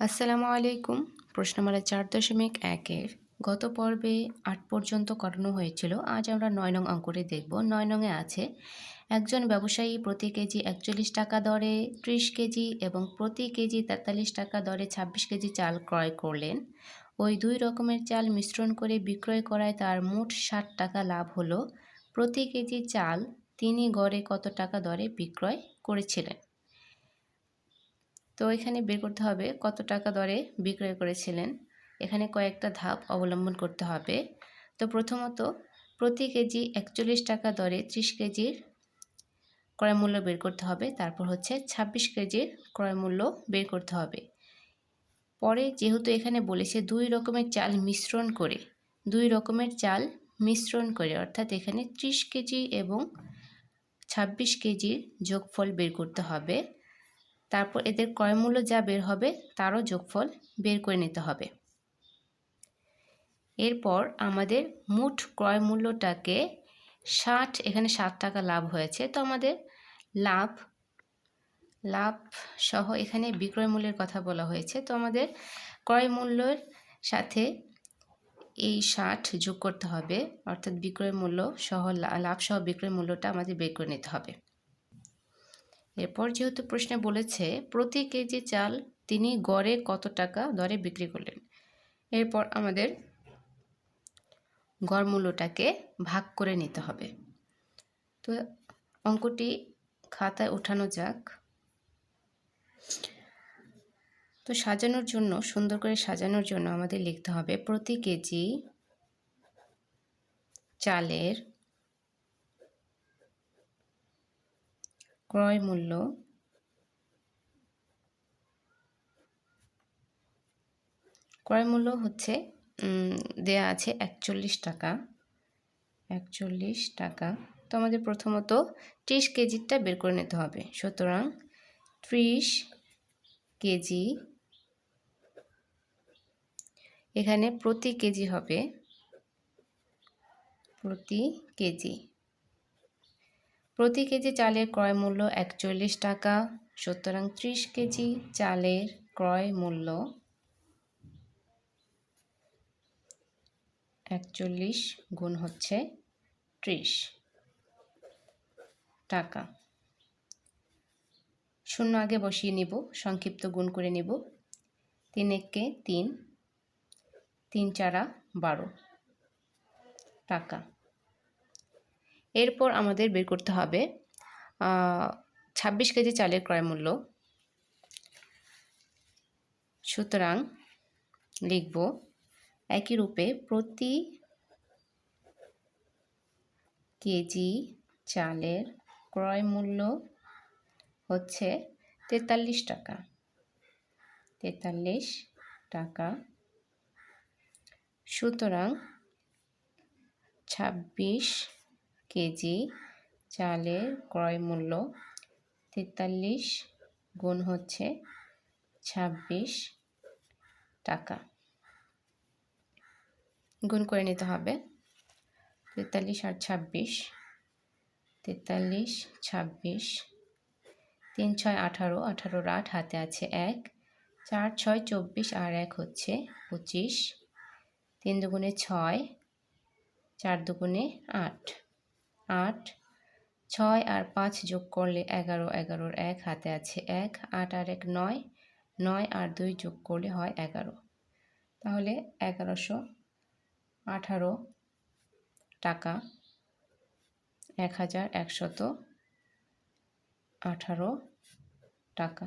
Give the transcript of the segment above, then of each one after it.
আসসালামু আলাইকুম। প্রশ্নমালা চার দশমিক একের গত পর্বে আট পর্যন্ত করানো হয়েছিল? আজ আমরা নয় নং অঙ্কটি দেখব। নয় নংয়ে আছে, একজন ব্যবসায়ী প্রতি কেজি একচল্লিশ টাকা দরে ত্রিশ কেজি এবং প্রতি কেজি তেতাল্লিশ টাকা দরে ছাব্বিশ কেজি চাল ক্রয় করলেন। ওই দুই রকমের চাল মিশ্রণ করে বিক্রয় করায় তার মোট ষাট টাকা লাভ হলো। প্রতি কেজি চাল তিনি গড়ে কত টাকা দরে বিক্রয় করেছিলেন? তো এখানে বের করতে হবে কত টাকা দরে বিক্রয় করেছিলেন। এখানে কয়েকটা ধাপ অবলম্বন করতে হবে। তো প্রথমত, প্রতি কেজি একচল্লিশ টাকা দরে ত্রিশ কেজির ক্রয় মূল্য বের করতে হবে। তারপর হচ্ছে ছাব্বিশ কেজির ক্রয় মূল্য বের করতে হবে। পরে যেহেতু এখানে বলেছে দুই রকমের চাল মিশ্রণ করে, দুই রকমের চাল মিশ্রণ করে, অর্থাৎ এখানে ত্রিশ কেজি এবং ছাব্বিশ কেজির যোগফল বের করতে হবে। তারপর এদের ক্রয়মূল্য যা বের হবে তারও যোগফল বের করে নিতে হবে। এরপর আমাদের মুঠ ক্রয় মূল্যটাকে ষাট, এখানে ষাট টাকা লাভ হয়েছে। তো আমাদের লাভ লাভ সহ এখানে বিক্রয় মূল্যের কথা বলা হয়েছে। তো আমাদের ক্রয় মূল্যের সাথে এই ষাট যোগ করতে হবে, অর্থাৎ বিক্রয় মূল্য সহ লাভ সহ বিক্রয় মূল্যটা আমাদের বের করে নিতে হবে। এরপর যেহেতু প্রশ্নে বলেছে, প্রতি কেজি চাল তিনি গড়ে কত টাকা দরে বিক্রি করলেন? এরপর আমাদের গড় মূল্যটাকে ভাগ করে নিতে হবে। তো অঙ্কটি খাতায় ওঠানো যাক। তো সাজানোর জন্য, সুন্দর করে সাজানোর জন্য আমাদের লিখতে হবে প্রতি কেজি চালের ক্রয় মূল্য ক্রয় মূল্য হচ্ছে দেয়া আছে একচল্লিশ টাকা। একচল্লিশ টাকা। তো আমাদের প্রথমত ত্রিশ কেজিরটা বের করে নিতে হবে। সুতরাং ত্রিশ কেজি এখানে প্রতি কেজি হবে, প্রতি কেজি। প্রতি কেজি চালের ক্রয় মূল্য একচল্লিশ টাকা। সুতরাং ত্রিশ কেজি চালের ক্রয় মূল্য একচল্লিশ গুণ হচ্ছে ত্রিশ টাকা। শূন্য আগে বসিয়ে নিব, সংক্ষিপ্ত গুণ করে নিব। তিন এককে তিন তিন চারা বারো টাকা। এরপর আমাদের বের করতে হবে ছাব্বিশ কেজি চালের ক্রয় মূল্য। সুতরাং লিখব একই রূপে প্রতি কেজি চালের ক্রয় মূল্য হচ্ছে তেতাল্লিশ টাকা। তেতাল্লিশ টাকা। সুতরাং ছাব্বিশ কেজি চালের ক্রয় মূল্য তেতাল্লিশ গুণ হচ্ছে ছাব্বিশ টাকা। গুণ করে নিতে হবে। তেতাল্লিশ আর ছাব্বিশ, তেতাল্লিশ, ছাব্বিশ, তিন ছয় আঠারো, আঠারোর আট হাতে আছে এক, চার ছয় চব্বিশ আর এক হচ্ছে পঁচিশ, তিন দুগুণে ছয়, চার দুগুণে আট। আট, ছয় আর পাঁচ যোগ করলে এগারো, এগারোর এক হাতে আছে এক, আট আর এক নয় নয় আর দুই যোগ করলে হয় এগারো। তাহলে এগারোশো আঠারো টাকা এক হাজার একশত আঠারো টাকা।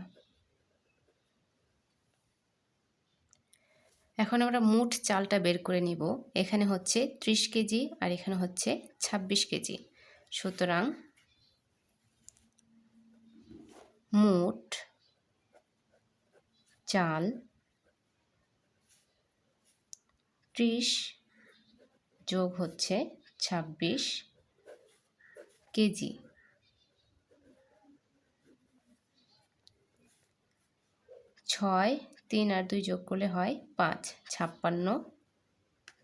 এখন আমরা মোট চালটা বের করে নিব। এখানে হচ্ছে ত্রিশ কেজি আর এখানে হচ্ছে ছাব্বিশ কেজি। সুতরাং মোট চাল ত্রিশ যোগ হচ্ছে ছাব্বিশ কেজি। ছয়, তিন আর দুই যোগ করলে হয় পাঁচ, ছাপ্পান্ন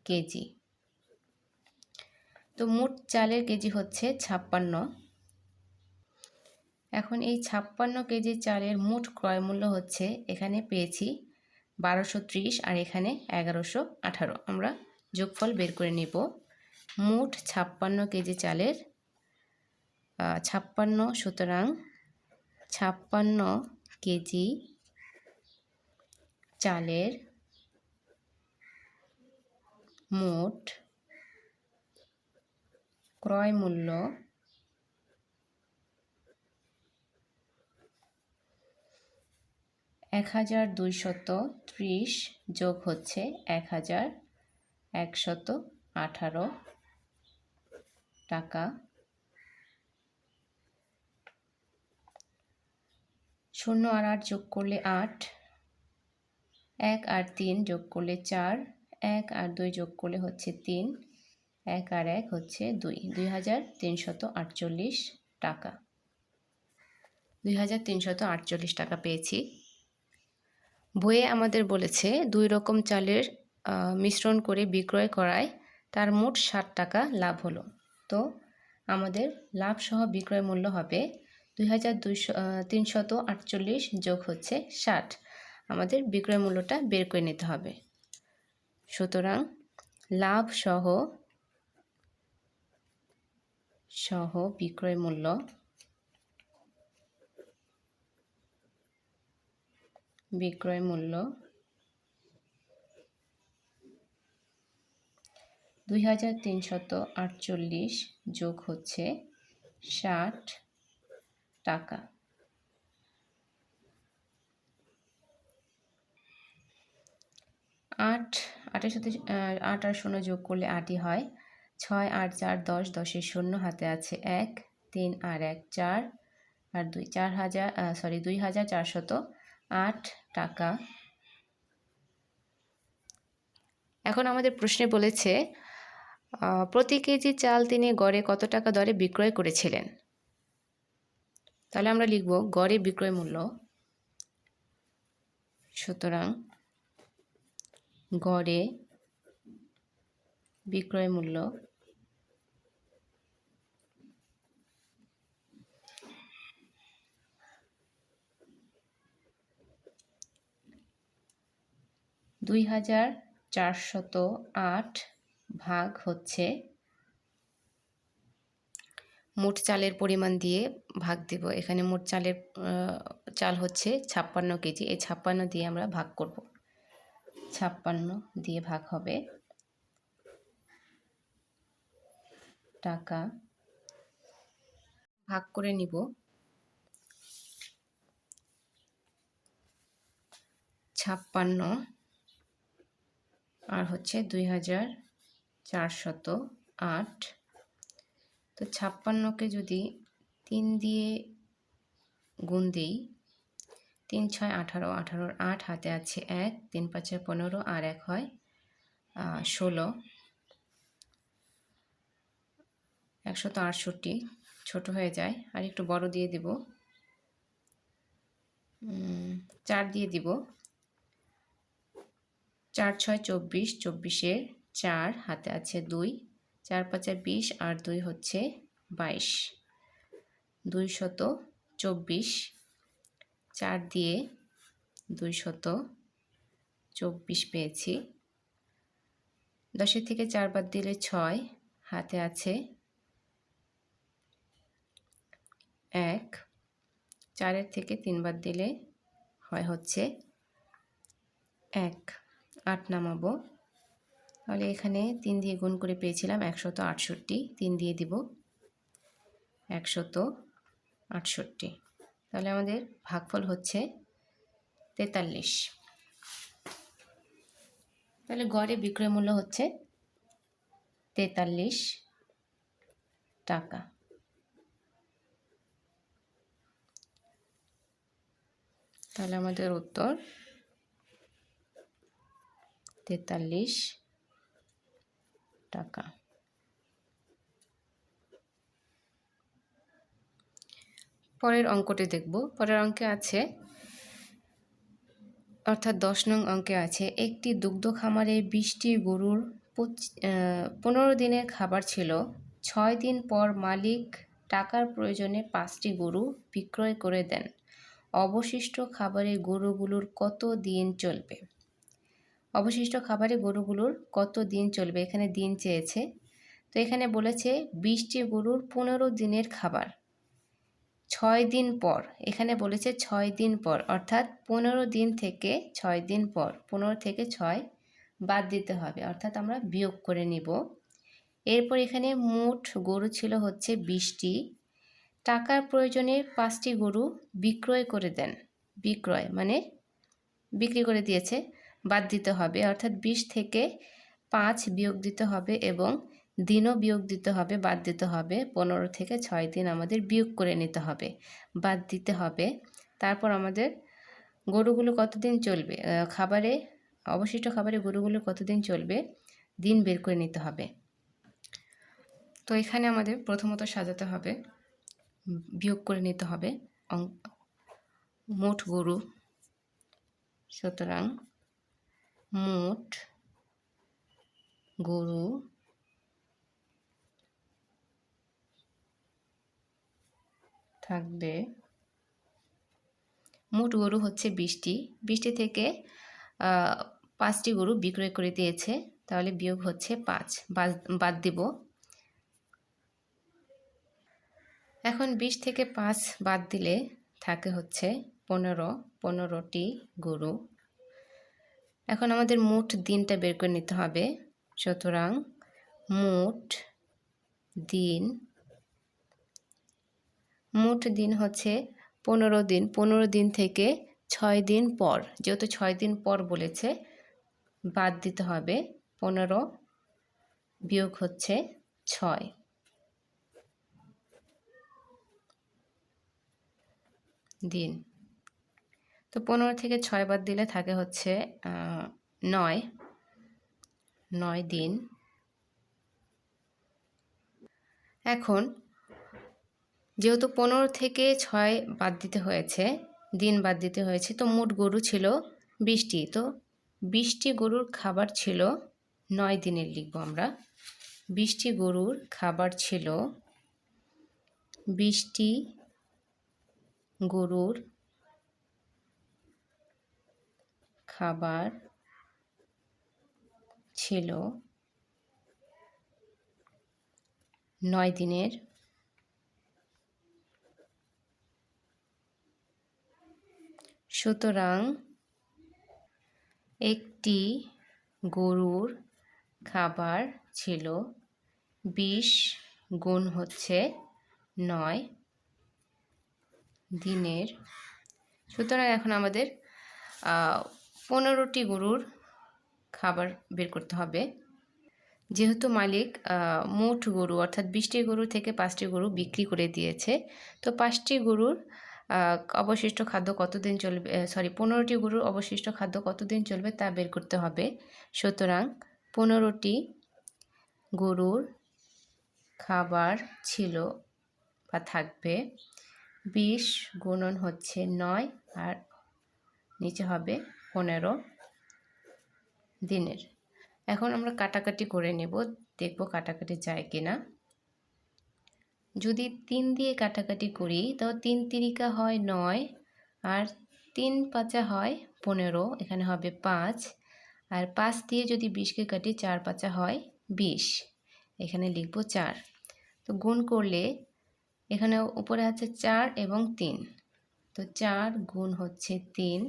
কেজি। তো মোট চালের কেজি হচ্ছে ছাপ্পান্ন। এখন এই ছাপ্পান্ন কেজি চালের মোট ক্রয় মূল্য হচ্ছে এখানে পেয়েছি বারোশো আর এখানে এগারোশো আঠারো। আমরা যোগফল বের করে নিব। মোট ছাপ্পান্ন কেজি চালের ছাপ্পান্ন সুতরাং ছাপ্পান্ন কেজি চালের মোট ক্রয় মূল্য এক হাজার দুইশত ত্রিশ যোগ হচ্ছে এক হাজার একশত আঠারো টাকা। শূন্য আর আট যোগ করলে আট, এক আর তিন যোগ করলে চার, এক আর দুই যোগ করলে হচ্ছে তিন। এক আর এক হচ্ছে দুই। দুই হাজার তিনশত আটচল্লিশ টাকা। দুই হাজার তিনশত আটচল্লিশ টাকা পেয়েছি। বইয়ে আমাদের বলেছে, দুই রকম চালের মিশ্রণ করে বিক্রয় করায় তার মোট ষাট টাকা লাভ হলো। তো আমাদের লাভ সহ বিক্রয় মূল্য হবে দুই হাজার দুইশো তিনশত আটচল্লিশ যোগ হচ্ছে ষাট। আমাদের বিক্রয় মূল্যটা বের করে নিতে হবে। সুতরাং লাভ সহ বিক্রয় মূল্য বিক্রয় মূল্য দুই হাজার তিনশত আটচল্লিশ যোগ হচ্ছে ষাট টাকা। আট, আটের সাথে আট আর শূন্য যোগ করলে আটই হয়। ছয় আট চার দশ দশের শূন্য হাতে আছে এক, তিন আর এক চার, আর দুই চার হাজার সরি দুই হাজার চারশত আট টাকা। এখন আমাদের প্রশ্নে বলেছে প্রতি কেজি চাল তিনি গড়ে কত টাকা দরে বিক্রয় করেছিলেন? তাহলে আমরা লিখব গড়ে বিক্রয় মূল্য। সুতরাং গড়ে বিক্রয় মূল্য। দুই হাজার চারশত আট ভাগ হচ্ছে মোট চালের পরিমাণ দিয়ে ভাগ দেব। এখানে মোট চালের চাল হচ্ছে ছাপ্পান্ন কেজি। এই ছাপ্পান্ন দিয়ে আমরা ভাগ করব। ছাপ্পান্ন দিয়ে ভাগ হবে। টাকা ভাগ করে নিব। ছাপ্পান্ন আর হচ্ছে দুই হাজার চারশত আট। তো ছাপ্পান্নকে যদি তিন দিয়ে গুণ দিই, তিন ছয় আঠারো, আঠারোর আট হাতে আছে এক, তিন পাঁচে পনেরো আর এক হয় ষোলো। একশত আটষট্টি, ছোট হয়ে যায়। আর একটু বড় দিয়ে দিব। চার দিয়ে দিব। চার ছয় চব্বিশ চব্বিশের চার, হাতে আছে দুই। চার পাঁচে বিশ, আর দুই হচ্ছে বাইশ। দুই শত চব্বিশ, চার দিয়ে দুই শত চব্বিশ পেয়েছি। দশের থেকে চার বাদ দিলে ছয়, হাতে আছে এক, চারের থেকে তিনবার দিলে হয় হচ্ছে এক। আট নামাবো। তাহলে এখানে তিন দিয়ে গুণ করে পেয়েছিলাম একশত আটষট্টি, তিন দিয়ে দিব একশত আটষট্টি। তাহলে আমাদের ভাগফল হচ্ছে তেতাল্লিশ। তাহলে গড়ে বিক্রয় মূল্য হচ্ছে তেতাল্লিশ টাকা। তাহলে আমাদের উত্তর তেতাল্লিশ টাকা। পরের অঙ্কটি দেখব। পরের অঙ্কে আছে, অর্থাৎ দশ নং অঙ্কে আছে, একটি দুগ্ধ খামারে বিশটি গরুর পনেরো দিনের খাবার ছিল, ছয় দিন পর মালিক টাকার প্রয়োজনে পাঁচটি গরু বিক্রয় করে দেন। অবশিষ্ট খাবারে গরুগুলোর কত দিন চলবে? অবশিষ্ট খাবারে গরুগুলোর কত দিন চলবে? এখানে দিন চেয়েছে। তো এখানে বলেছে বিশটি গরুর পনেরো দিনের খাবার। ছয় দিন পর, এখানে বলেছে ছয় দিন পর, অর্থাৎ পনেরো দিন থেকে ছয় দিন পর, পনেরো থেকে ছয় বাদ দিতে হবে, অর্থাৎ আমরা বিয়োগ করে নিব। এরপর এখানে মোট গরু ছিল হচ্ছে বিশটি টাকার প্রয়োজনে পাঁচটি গরু বিক্রয় করে দেন। বিক্রয় মানে বিক্রি করে দিয়েছে, বাদ দিতে হবে। অর্থাৎ বিশ থেকে পাঁচ বিয়োগ দিতে হবে এবং দিনও বিয়োগ দিতে হবে, বাদ দিতে হবে। পনেরো থেকে ছয় দিন আমাদের বিয়োগ করে নিতে হবে, বাদ দিতে হবে। তারপর আমাদের গরুগুলো কতদিন চলবে? খাবারে, অবশিষ্ট খাবারে গরুগুলো কতদিন চলবে? দিন বের করে নিতে হবে। তো এখানে আমাদের প্রথমত সাজাতে হবে। বিয়োগ করে নিতে হবে। মোট গরু, সুতরাং মোট গরু থাকবে, মোট গরু হচ্ছে বৃষ্টি বৃষ্টি থেকে পাঁচটি গরু বিক্রয় করে দিয়েছে। তাহলে বিয়োগ হচ্ছে পাঁচ। বাদ দিব। এখন বিশ থেকে পাঁচ বাদ দিলে থাকে হচ্ছে পনেরো, পনেরোটি গরু। এখন আমাদের মোট দিনটা বের করে নিতে হবে। সুতরাং মোট দিন মোট দিন হচ্ছে পনেরো দিন। পনেরো দিন থেকে ছয় দিন পর, যেহেতু ছয় দিন পর বলেছে, বাদ দিতে হবে। পনেরো বিয়োগ হচ্ছে ছয়। দিন। তো পনেরো থেকে ছয় বাদ দিলে থাকে হচ্ছে নয়। নয় দিন। এখন যেহেতু পনেরো থেকে ছয় বাদ দিতে হয়েছে, দিন বাদ দিতে হয়েছে, তো মোট গরু ছিল বিশটি। তো বিশটি গরুর খাবার ছিল, নয় দিনের লিখব আমরা, বিশটি গরুর খাবার ছিল বিশটি গরুর খাবার ছিল নয় দিনের সুতরাং একটি গরুর খাবার ছিল বিশ গুণ হচ্ছে নয় দিনের। সুতরাং এখন আমাদের পনেরোটি গরুর খাবার বের করতে হবে। যেহেতু মালিক মোট গরু, অর্থাৎ বিশটি গরু থেকে পাঁচটি গরু বিক্রি করে দিয়েছে, তো পাঁচটি গরুর অবশিষ্ট খাদ্য কতদিন চলবে সরি পনেরোটি গরুর অবশিষ্ট খাদ্য কতদিন চলবে তা বের করতে হবে। সুতরাং পনেরোটি গরুর খাবার ছিল বা থাকবে বিশ গুণন হচ্ছে নয় আর নিচে হবে পনেরো দিনের। এখন আমরা কাটাকাটি করে নেব, দেখব কাটাকাটি যায় কি না যদি তিন দিয়ে কাটাকাটি করি, তো তিন তিরিকা হয় নয় আর তিন পাঁচা হয় পনেরো, এখানে হবে পাঁচ। আর পাঁচ দিয়ে যদি বিশকে কাটি, চার পাঁচা হয় বিশ, এখানে লিখব চার। তো গুণ করলে এখানে উপরে আছে চার এবং তিন। তো চার গুণ হচ্ছে তিন।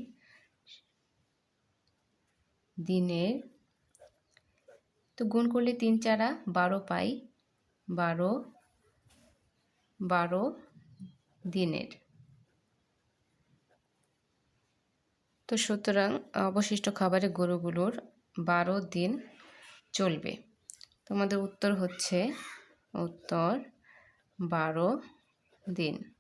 দিনের। তো গুণ করলে তিন চারা বারো পাই। বারো বারো দিনের। তো সুতরাং অবশিষ্ট খাবারের গরুগুলোর বারো দিন চলবে। তোমাদের উত্তর হচ্ছে, উত্তর বারো দিন।